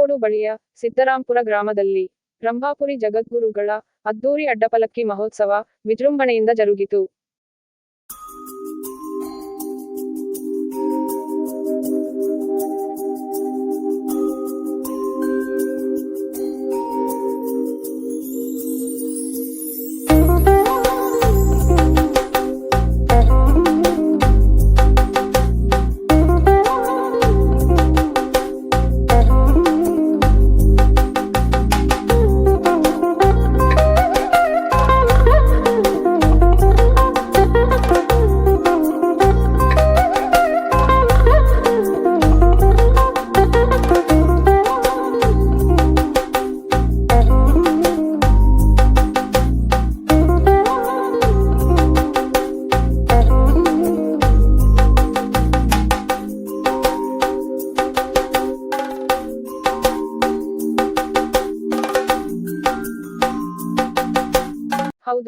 ಮುಳಗೋಡು ಬಳಿಯ ಸಿದ್ದರಾಂಪುರ ಗ್ರಾಮದಲ್ಲಿ ರಂಭಾಪುರಿ ಜಗದ್ಗುರುಗಳ ಅದ್ದೂರಿ ಅಡ್ಡಪಲಕ್ಕಿ ಮಹೋತ್ಸವ ವಿಜೃಂಭಣೆಯಿಂದ ಜರುಗಿತು.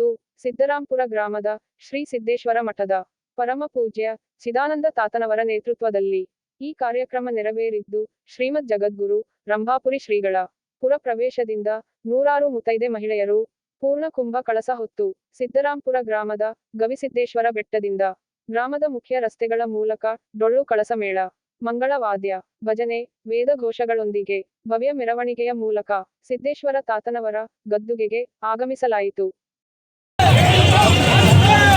ಹೌದು ಸಿದ್ದರಾಂಪುರ ಗ್ರಾಮದ ಶ್ರೀ ಸಿದ್ದೇಶ್ವರ ಮಠದ ಪರಮಪೂಜ್ಯ ಸಿದಾನಂದ ತಾತನವರ ನೇತೃತ್ವದಲ್ಲಿ ಈ ಕಾರ್ಯಕ್ರಮ ನೆರವೇರಿದ್ದು ಶ್ರೀಮದ್ ಜಗದ್ಗುರು ರಂಭಾಪುರಿ ಶ್ರೀಗಳ ಪುರ ಪ್ರವೇಶದಿಂದ ನೂರಾರು ಮುತೈದೆ ಮಹಿಳೆಯರು ಪೂರ್ಣ ಕುಂಭ ಕಳಸ ಹೊತ್ತು ಸಿದ್ದರಾಂಪುರ ಗ್ರಾಮದ ಗವಿಸಿದ್ದೇಶ್ವರ ಬೆಟ್ಟದಿಂದ ಗ್ರಾಮದ ಮುಖ್ಯ ರಸ್ತೆಗಳ ಮೂಲಕ ಡೊಳ್ಳು ಕಳಸ ಮೇಳ, ಮಂಗಳವಾದ್ಯ ಭಜನೆ ವೇದಘೋಷಗಳೊಂದಿಗೆ ಭವ್ಯ ಮೆರವಣಿಗೆಯ ಮೂಲಕ ಸಿದ್ದೇಶ್ವರ ತಾತನವರ ಗದ್ದುಗೆಗೆ ಆಗಮಿಸಲಾಯಿತು.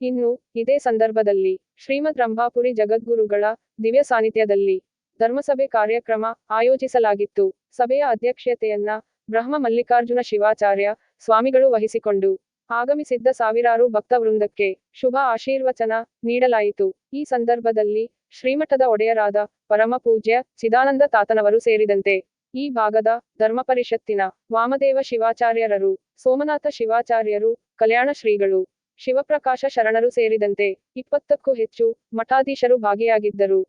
ಇನ್ನು ಇದೇ ಸಂದರ್ಭದಲ್ಲಿ ಶ್ರೀಮದ್ ರಂಭಾಪುರಿ ಜಗದ್ಗುರುಗಳ ದಿವ್ಯ ಸಾನ್ನಿಧ್ಯದಲ್ಲಿ ಧರ್ಮಸಭೆ ಕಾರ್ಯಕ್ರಮ ಆಯೋಜಿಸಲಾಗಿತ್ತು. ಸಭೆಯ ಅಧ್ಯಕ್ಷತೆಯನ್ನ ಬ್ರಹ್ಮ ಮಲ್ಲಿಕಾರ್ಜುನ ಶಿವಾಚಾರ್ಯ ಸ್ವಾಮಿಗಳು ವಹಿಸಿಕೊಂಡು ಆಗಮಿಸಿದ್ದ ಸಾವಿರಾರು ಭಕ್ತ ವೃಂದಕ್ಕೆ ಶುಭ ಆಶೀರ್ವಚನ ನೀಡಲಾಯಿತು. ಈ ಸಂದರ್ಭದಲ್ಲಿ ಶ್ರೀಮಠದ ಒಡೆಯರಾದ ಪರಮ ಪೂಜ್ಯ ಚಿದಾನಂದ ತಾತನವರು ಸೇರಿದಂತೆ ಈ ಭಾಗದ ಧರ್ಮಪರಿಷತ್ತಿನ ವಾಮದೇವ ಶಿವಾಚಾರ್ಯರರು, ಸೋಮನಾಥ ಶಿವಾಚಾರ್ಯರು, ಕಲ್ಯಾಣ ಶ್ರೀಗಳು ಶಿವಪ್ರಕಾಶ ಶರಣರು ಸೇರಿದಂತೆ ಇಪ್ಪತ್ತಕ್ಕೂ ಹೆಚ್ಚು ಮಠಾಧೀಶರು ಭಾಗಿಯಾಗಿದ್ದರು.